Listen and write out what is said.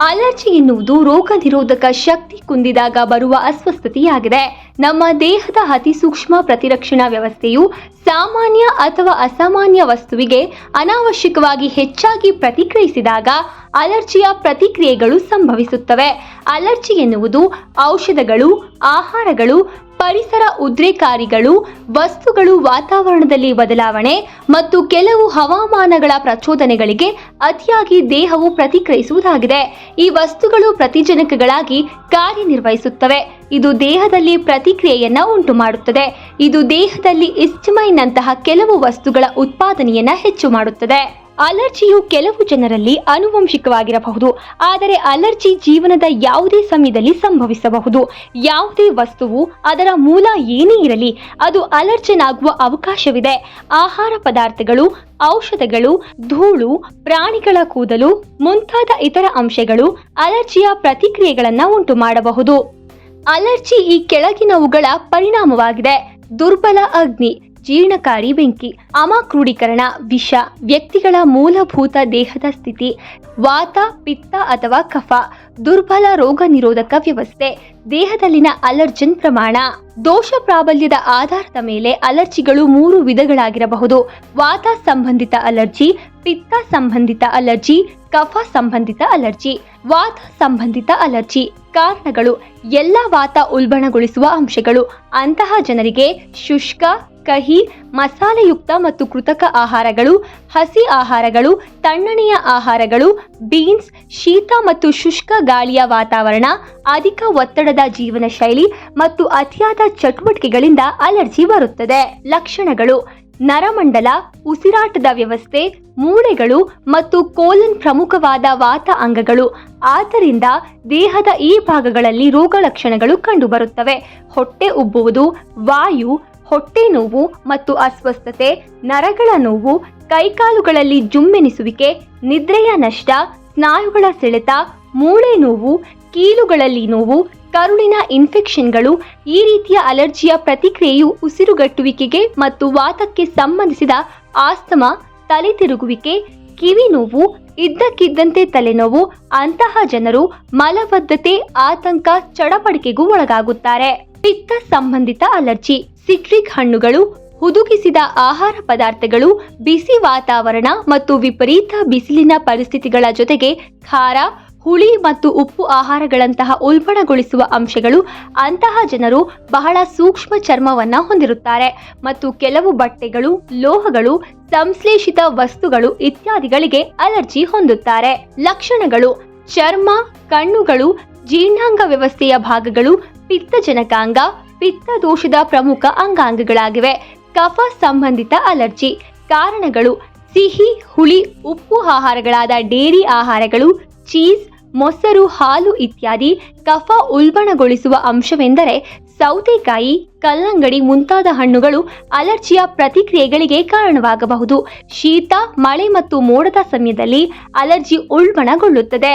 Allergy ಎನ್ನುವುದು ರೋಗ ನಿರೋಧಕ ಶಕ್ತಿ ಕುಂದಿದಾಗ ಬರುವ ಅಸ್ವಸ್ಥತೆಯಾಗಿದೆ. ನಮ್ಮ ದೇಹದ ಅತಿ ಸೂಕ್ಷ್ಮ ಪ್ರತಿರಕ್ಷಣಾ ವ್ಯವಸ್ಥೆಯು ಸಾಮಾನ್ಯ ಅಥವಾ ಅಸಾಮಾನ್ಯ ವಸ್ತುವಿಗೆ ಅನಾವಶ್ಯಕವಾಗಿ ಹೆಚ್ಚಾಗಿ ಪ್ರತಿಕ್ರಿಯಿಸಿದಾಗ ಅಲರ್ಜಿಯ ಪ್ರತಿಕ್ರಿಯೆಗಳು ಸಂಭವಿಸುತ್ತವೆ. ಅಲರ್ಜಿ ಎನ್ನುವುದು ಔಷಧಗಳು, ಆಹಾರಗಳು, ಪರಿಸರ ಉದ್ರೇಕಾರಿಗಳು, ವಸ್ತುಗಳು ವಾತಾವರಣದಲ್ಲಿ ಬದಲಾವಣೆ ಮತ್ತು ಕೆಲವು ಹವಾಮಾನಗಳ ಪ್ರಚೋದನೆಗಳಿಗೆ ಅತಿಯಾಗಿ ದೇಹವು ಪ್ರತಿಕ್ರಿಯಿಸುವುದಾಗಿದೆ. ಈ ವಸ್ತುಗಳು ಪ್ರತಿಜನಕಗಳಾಗಿ ಕಾರ್ಯನಿರ್ವಹಿಸುತ್ತವೆ. ಇದು ದೇಹದಲ್ಲಿ ಪ್ರತಿಕ್ರಿಯೆಯನ್ನ ಉಂಟು ಮಾಡುತ್ತದೆ. ಇದು ದೇಹದಲ್ಲಿ ಇಸ್ಟಮೈನ್ನಂತಹ ಕೆಲವು ವಸ್ತುಗಳ ಉತ್ಪಾದನೆಯನ್ನು ಹೆಚ್ಚು ಮಾಡುತ್ತದೆ. ಅಲರ್ಜಿಯು ಕೆಲವು ಜನರಲ್ಲಿ ಆನುವಂಶಿಕವಾಗಿರಬಹುದು. ಆದರೆ ಅಲರ್ಜಿ ಜೀವನದ ಯಾವುದೇ ಸಮಯದಲ್ಲಿ ಸಂಭವಿಸಬಹುದು. ಯಾವುದೇ ವಸ್ತುವು ಅದರ ಮೂಲ ಏನೇ ಇರಲಿ, ಅದು ಅಲರ್ಜನ್ ಆಗುವ ಅವಕಾಶವಿದೆ. ಆಹಾರ ಪದಾರ್ಥಗಳು, ಔಷಧಗಳು, ಧೂಳು, ಪ್ರಾಣಿಗಳ ಕೂದಲು ಮುಂತಾದ ಇತರ ಅಂಶಗಳು ಅಲರ್ಜಿಯ ಪ್ರತಿಕ್ರಿಯೆಗಳನ್ನು ಉಂಟು ಮಾಡಬಹುದು. ಅಲರ್ಜಿ ಈ ಕೆಳಗಿನವುಗಳ ಪರಿಣಾಮವಾಗಿದೆ. ದುರ್ಬಲ ಅಗ್ನಿ, ಜೀರ್ಣಕಾರಿ ಬೆಂಕಿ ಅಮಕ್ರೂಢೀಕರಣ ವಿಷ, ವ್ಯಕ್ತಿಗಳ ಮೂಲಭೂತ ದೇಹದ ಸ್ಥಿತಿ, ವಾತ, ಪಿತ್ತ ಅಥವಾ ಕಫ, ದುರ್ಬಲ ರೋಗ ನಿರೋಧಕ ವ್ಯವಸ್ಥೆ, ದೇಹದಲ್ಲಿನ ಅಲರ್ಜನ್ ಪ್ರಮಾಣ, ದೋಷ ಪ್ರಾಬಲ್ಯದ ಆಧಾರದ ಮೇಲೆ ಅಲರ್ಜಿಗಳು ಮೂರು ವಿಧಗಳಾಗಿರಬಹುದು. ವಾತ ಸಂಬಂಧಿತ ಅಲರ್ಜಿ, ಪಿತ್ತ ಸಂಬಂಧಿತ ಅಲರ್ಜಿ, ಕಫ ಸಂಬಂಧಿತ ಅಲರ್ಜಿ, ವಾತ ಸಂಬಂಧಿತ ಅಲರ್ಜಿ. ಕಾರಣಗಳು ಎಲ್ಲ ವಾತ ಉಲ್ಬಣಗೊಳಿಸುವ ಅಂಶಗಳು. ಅಂತಹ ಜನರಿಗೆ ಶುಷ್ಕ, ಕಹಿ, ಮಸಾಲೆಯುಕ್ತ ಮತ್ತು ಕೃತಕ ಆಹಾರಗಳು, ಹಸಿ ಆಹಾರಗಳು, ತಣ್ಣನೆಯ ಆಹಾರಗಳು, ಬೀನ್ಸ್, ಶೀತ ಮತ್ತು ಶುಷ್ಕ ಗಾಳಿಯ ವಾತಾವರಣ, ಅಧಿಕ ಒತ್ತಡದ ಜೀವನ ಶೈಲಿ ಮತ್ತು ಅತಿಯಾದ ಚಟುವಟಿಕೆಗಳಿಂದ ಅಲರ್ಜಿ ಬರುತ್ತದೆ. ಲಕ್ಷಣಗಳು. ನರಮಂಡಲ, ಉಸಿರಾಟದ ವ್ಯವಸ್ಥೆ, ಮೂಳೆಗಳು ಮತ್ತು ಕೋಲನ್ ಪ್ರಮುಖವಾದ ವಾತ ಅಂಗಗಳು. ಆದ್ದರಿಂದ ದೇಹದ ಈ ಭಾಗಗಳಲ್ಲಿ ರೋಗ ಲಕ್ಷಣಗಳು ಕಂಡುಬರುತ್ತವೆ. ಹೊಟ್ಟೆ ಉಬ್ಬುವುದು, ವಾಯು, ಹೊಟ್ಟೆ ನೋವು ಮತ್ತು ಅಸ್ವಸ್ಥತೆ, ನರಗಳ ನೋವು, ಕೈಕಾಲುಗಳಲ್ಲಿ ಜುಮ್ಮೆನಿಸುವಿಕೆ, ನಿದ್ರೆಯ ನಷ್ಟ, ಸ್ನಾಯುಗಳ ಸೆಳೆತ, ಮೂಳೆ ನೋವು ಕೀಲುಗಳಲ್ಲಿ ನೋವು, ಕರುಳಿನ ಇನ್ಫೆಕ್ಷನ್ಗಳು, ಈ ರೀತಿಯ ಅಲರ್ಜಿಯ ಪ್ರತಿಕ್ರಿಯೆಯು ಉಸಿರುಗಟ್ಟುವಿಕೆಗೆ ಮತ್ತು ವಾತಕ್ಕೆ ಸಂಬಂಧಿಸಿದ ಆಸ್ತಮ ತಲೆ ತಿರುಗುವಿಕೆ ಕಿವಿ ನೋವು, ಇದ್ದಕ್ಕಿದ್ದಂತೆ ತಲೆನೋವು, ಅಂತಹ ಜನರು ಮಲಬದ್ಧತೆ, ಆತಂಕ, ಚಡಪಡಿಕೆಗೂ ಒಳಗಾಗುತ್ತಾರೆ. ಪಿತ್ತ ಸಂಬಂಧಿತ ಅಲರ್ಜಿ, ಸಿಟ್ರಿಕ್ ಹಣ್ಣುಗಳು, ಹುದುಗಿಸಿದ ಆಹಾರ ಪದಾರ್ಥಗಳು, ಬಿಸಿ ವಾತಾವರಣ ಮತ್ತು ವಿಪರೀತ ಬಿಸಿಲಿನ ಪರಿಸ್ಥಿತಿಗಳ ಜೊತೆಗೆ ಖಾರ ಹುಳಿ ಮತ್ತು ಉಪ್ಪು ಆಹಾರಗಳಂತಹ ಉಲ್ಬಣಗೊಳಿಸುವ ಅಂಶಗಳು ಅಂತಹ ಜನರು ಬಹಳ ಸೂಕ್ಷ್ಮ ಚರ್ಮವನ್ನು ಹೊಂದಿರುತ್ತಾರೆ. ಮತ್ತು ಕೆಲವು ಬಟ್ಟೆಗಳು, ಲೋಹಗಳು, ಸಂಶ್ಲೇಷಿತ ವಸ್ತುಗಳು ಇತ್ಯಾದಿಗಳಿಗೆ ಅಲರ್ಜಿ ಹೊಂದುತ್ತಾರೆ. ಲಕ್ಷಣಗಳು ಚರ್ಮ, ಕಣ್ಣುಗಳು, ಜೀರ್ಣಾಂಗ ವ್ಯವಸ್ಥೆಯ ಭಾಗಗಳು, ಪಿತ್ತಜನಕಾಂಗ ಪಿತ್ತ ದೋಷದ ಪ್ರಮುಖ ಅಂಗಾಂಗಗಳಾಗಿವೆ. ಕಫ ಸಂಬಂಧಿತ ಅಲರ್ಜಿ. ಕಾರಣಗಳು ಸಿಹಿ, ಹುಳಿ, ಉಪ್ಪು ಆಹಾರಗಳಾದ ಡೇರಿ ಆಹಾರಗಳು ಚೀಸ್, ಮೊಸರು, ಹಾಲು ಇತ್ಯಾದಿ ಕಫ ಉಲ್ಬಣಗೊಳಿಸುವ ಅಂಶವೆಂದರೆ ಸೌತೆಕಾಯಿ, ಕಲ್ಲಂಗಡಿ ಮುಂತಾದ ಹಣ್ಣುಗಳು ಅಲರ್ಜಿಯ ಪ್ರತಿಕ್ರಿಯೆಗಳಿಗೆ ಕಾರಣವಾಗಬಹುದು. ಶೀತ, ಮಳೆ ಮತ್ತು ಮೋಡದ ಸಮಯದಲ್ಲಿ ಅಲರ್ಜಿ ಉಲ್ಬಣಗೊಳ್ಳುತ್ತದೆ.